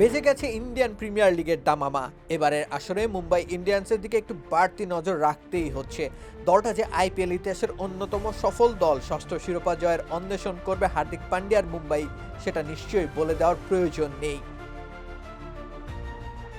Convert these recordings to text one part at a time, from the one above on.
বেজে গেছে Indian premier লিগের দামামা। এবারের আসরে মুম্বাই ইন্ডিয়ান্সের দিকে একটু বাড়তি নজর রাখতেই হচ্ছে। দলটা যে আইপিএল ইতিহাসের অন্যতম সফল দল, ষষ্ঠ শিরোপা জয়ের অন্বেষণ করবে হার্দিক পান্ডিয়ার মুম্বাই। সেটা নিশ্চয়ই বলে দেওয়ার প্রয়োজন নেই।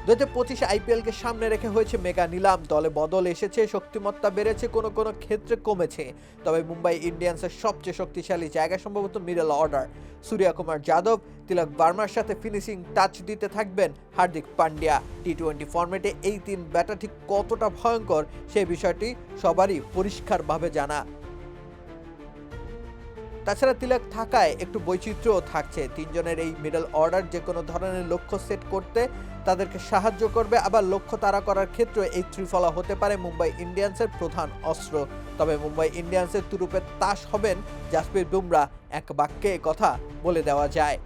দু হাজার আইপিএলকে সামনে রেখে হয়েছে মেগা নিলাম। দলে বদল এসেছে, শক্তিমত্তা বেড়েছে, কোনো কোনো ক্ষেত্রে কমেছে। তবে মুম্বাই ইন্ডিয়ান্সের সবচেয়ে শক্তিশালী জায়গা সম্ভবত মিডল অর্ডার। সূর্যা কুমার যাদব, তিলক বার্মার সাথে ফিনিশিং টাচ দিতে থাকবেন হার্দিক পান্ডিয়া। টি টোয়েন্টি ফর্মেটে এই তিন ব্যাটার ঠিক কতটা ভয়ঙ্কর সেই বিষয়টি সবারই পরিষ্কারভাবে জানা। তাছাড়া তিলক থাকায় একটু বৈচিত্র্যও থাকছে। তিনজনের এই মিডল অর্ডার যে কোনো ধরনের লক্ষ্য সেট করতে তাদেরকে সাহায্য করবে। আবার লক্ষ্য তারা করার ক্ষেত্রে এই ত্রিফলা হতে পারে মুম্বাই ইন্ডিয়ান্সের প্রধান অস্ত্র। তবে মুম্বাই ইন্ডিয়ান্সের তুরুপের তাস হবেন জাসপির বুমরা, এক বাক্যে কথা বলে দেওয়া যায়।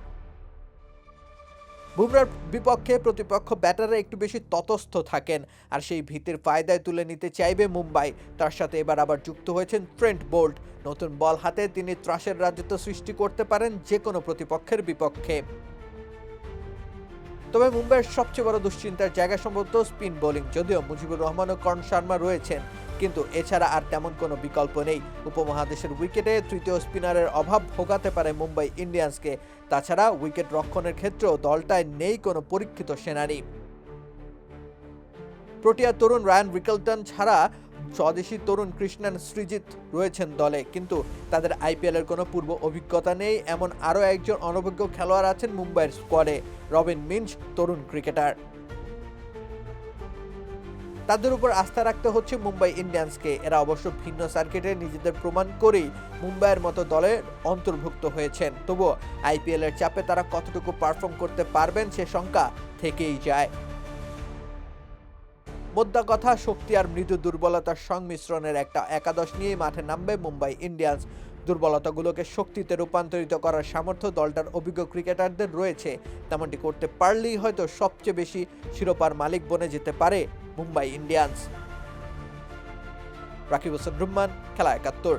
বুমরার বিপক্ষে প্রতিপক্ষ ব্যাটাররা একটু বেশি ততস্থ থাকেন আর সেই ভীতির ফায়দায় তুলে নিতে চাইবে মুম্বাই। তার সাথে এবার আবার যুক্ত হয়েছেন ট্রেন্ট বোল্ট। নতুন বল হাতে তিনি ত্রাসের রাজত্ব সৃষ্টি করতে পারেন যে কোনো প্রতিপক্ষের বিপক্ষে। তবে মুম্বাইয়ের সবচেয়ে বড় দুশ্চিন্তার জায়গা সম্ভবত স্পিন বোলিং, যদিও মুজিবুর রহমান ও কর্ণ শর্মা রয়েছেন। কিন্তু এছাড়া আর তেমন কোনো বিকল্প নেই। উপমহাদেশের উইকেটে তৃতীয় স্পিনারের অভাব ভোগাতে পারে মুম্বাই ইন্ডিয়ান্সকে। তাছাড়া উইকেট রক্ষণের ক্ষেত্রেও দলটায় নেই কোনো পরীক্ষিত সেনানি। প্রোটিয়া তরুণ রায়ান রিকেলটন ছাড়া স্বদেশি তরুণ কৃষ্ণান সৃজিত রয়েছেন দলে, কিন্তু তাদের আইপিএল এর কোনো পূর্ব অভিজ্ঞতা নেই, এমন আরও একজন অনভিজ্ঞ খেলোয়াড় আছেন মুম্বাইয়ের স্কোয়াডে, রবিন মিঞ্চ তরুণ ক্রিকেটার। তাদের উপর আস্থা রাখতে হচ্ছে মুম্বাই ইন্ডিয়ান্সকে। এরা অবশ্য ভিন্ন সার্কিটে নিজেদের প্রমাণ করেই মুম্বাইয়ের মতো দলের অন্তর্ভুক্ত হয়েছেন। তবুও আইপিএল এর চাপে তারা কতটুকু পারফর্ম করতে পারবেন সে শঙ্কা থেকেই যায়। মোদ্দা কথা, শক্তি আর মৃদু দুর্বলতার সংমিশ্রণের একটা একাদশ নিয়ে মাঠে নামবে মুম্বাই ইন্ডিয়ান্স। দুর্বলতাগুলোকে শক্তিতে রূপান্তরিত করার সামর্থ্য দলটার অভিজ্ঞ ক্রিকেটারদের রয়েছে। তেমনটি করতে পারলেই হয়তো সবচেয়ে বেশি শিরোপার মালিক বনে যেতে পারে মুম্বাই ইন্ডিয়ান্স। রাকিব হোসেন রুম্মান খেলা একাত্তর।